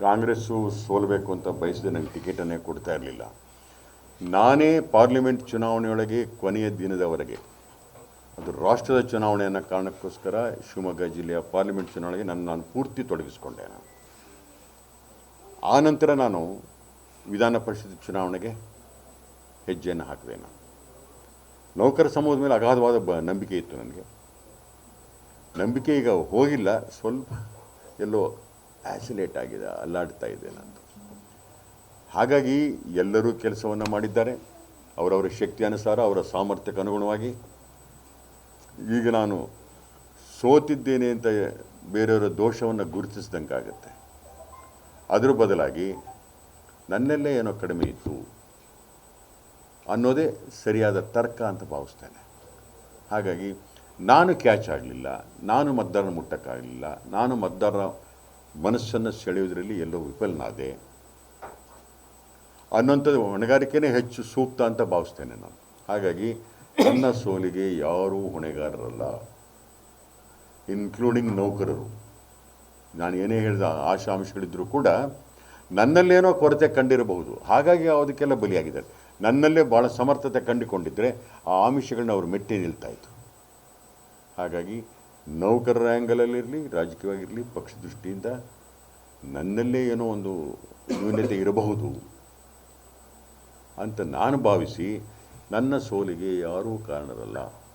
ಕಾಂಗ್ರೆಸ್ಸು ಸೋಲಬೇಕು ಅಂತ ಬಯಸಿದೆ ನನಗೆ ಟಿಕೆಟನ್ನೇ ಕೊಡ್ತಾ ಇರಲಿಲ್ಲ. ನಾನೇ ಪಾರ್ಲಿಮೆಂಟ್ ಚುನಾವಣೆಯೊಳಗೆ ಕೊನೆಯ ದಿನದವರೆಗೆ, ಅದು ರಾಷ್ಟ್ರದ ಚುನಾವಣೆ ಅನ್ನೋ ಕಾರಣಕ್ಕೋಸ್ಕರ ಶಿವಮೊಗ್ಗ ಜಿಲ್ಲೆಯ ಪಾರ್ಲಿಮೆಂಟ್ ಚುನಾವಣೆಗೆ ನನ್ನ ನಾನು ಪೂರ್ತಿ ತೊಡಗಿಸ್ಕೊಂಡೆ ನಾನು. ಆ ನಂತರ ನಾನು ವಿಧಾನ ಪರಿಷತ್ ಚುನಾವಣೆಗೆ ಹೆಜ್ಜೆಯನ್ನು ಹಾಕಿದೆ ನಾನು. ನೌಕರ ಸಮೂಹದ ಮೇಲೆ ಅಗಾಧವಾದ ಬ ನಂಬಿಕೆ ಇತ್ತು ನನಗೆ. ನಂಬಿಕೆ ಈಗ ಹೋಗಿಲ್ಲ, ಸ್ವಲ್ಪ ಎಲ್ಲೋ ಆ್ಯಸಿಲೇಟ್ ಆಗಿದೆ, ಅಲ್ಲಾಡ್ತಾ ಇದೆ ನಾನು ಹಾಗಾಗಿ ಎಲ್ಲರೂ ಕೆಲಸವನ್ನು ಮಾಡಿದ್ದಾರೆ. ಅವರವರ ಶಕ್ತಿ ಅನುಸಾರ, ಅವರ ಸಾಮರ್ಥ್ಯಕ್ಕೆ ಅನುಗುಣವಾಗಿ. ಈಗ ನಾನು ಸೋತಿದ್ದೇನೆ ಅಂತ ಬೇರೆಯವರ ದೋಷವನ್ನು ಗುರುತಿಸಿದಂಗಾಗತ್ತೆ ಅದರ ಬದಲಾಗಿ ನನ್ನಲ್ಲೇ ಏನೋ ಕಡಿಮೆ ಇತ್ತು ಅನ್ನೋದೇ ಸರಿಯಾದ ತರ್ಕ ಅಂತ ಭಾವಿಸ್ತೇನೆ. ಹಾಗಾಗಿ ನಾನು ಕ್ಯಾಚ್ ಆಗಲಿಲ್ಲ, ನಾನು ಮತದಾರನ ಮುಟ್ಟಕ್ಕಾಗಲಿಲ್ಲ, ನಾನು ಮತದಾರರ ಮನಸ್ಸನ್ನು ಸೆಳೆಯೋದ್ರಲ್ಲಿ ಎಲ್ಲೋ ವಿಫಲನಾದೆ. ಅನ್ನೋಂಥದ್ದು ಹೊಣೆಗಾರಿಕೆನೇ ಹೆಚ್ಚು ಸೂಕ್ತ ಅಂತ ಭಾವಿಸ್ತೇನೆ ನಾನು. ಹಾಗಾಗಿ ನನ್ನ ಸೋಲಿಗೆ ಯಾರೂ ಹೊಣೆಗಾರರಲ್ಲ. ಇನ್ಕ್ಲೂಡಿಂಗ್ ನೌಕರರು. ನಾನು ಏನೇ ಹೇಳಿದ ಆಶಾಂಶಗಳಿದ್ದರೂ ಕೂಡ ನನ್ನಲ್ಲೇನೋ ಕೊರತೆ ಕಂಡಿರಬಹುದು. ಹಾಗಾಗಿ ಅದಕ್ಕೆಲ್ಲ ಬಲಿಯಾಗಿದ್ದಾರೆ. ನನ್ನಲ್ಲೇ ಭಾಳ ಸಮರ್ಥತೆ ಕಂಡುಕೊಂಡಿದ್ದರೆ ಆ ಆಮಿಷಗಳನ್ನ ಅವರು ಮೆಟ್ಟಿ ನಿಲ್ತಾಯಿತು ಹಾಗಾಗಿ ನೌಕರರ ಆ್ಯಂಗಲಲ್ಲಿರಲಿ ರಾಜಕೀಯವಾಗಿರಲಿ, ಪಕ್ಷ ದೃಷ್ಟಿಯಿಂದ ನನ್ನಲ್ಲೇ ಏನೋ ಒಂದು ನ್ಯೂನ್ಯತೆ ಇರಬಹುದು ಅಂತ ನಾನು ಭಾವಿಸಿ ನನ್ನ ಸೋಲಿಗೆ ಯಾರೂ ಕಾರಣರಲ್ಲ.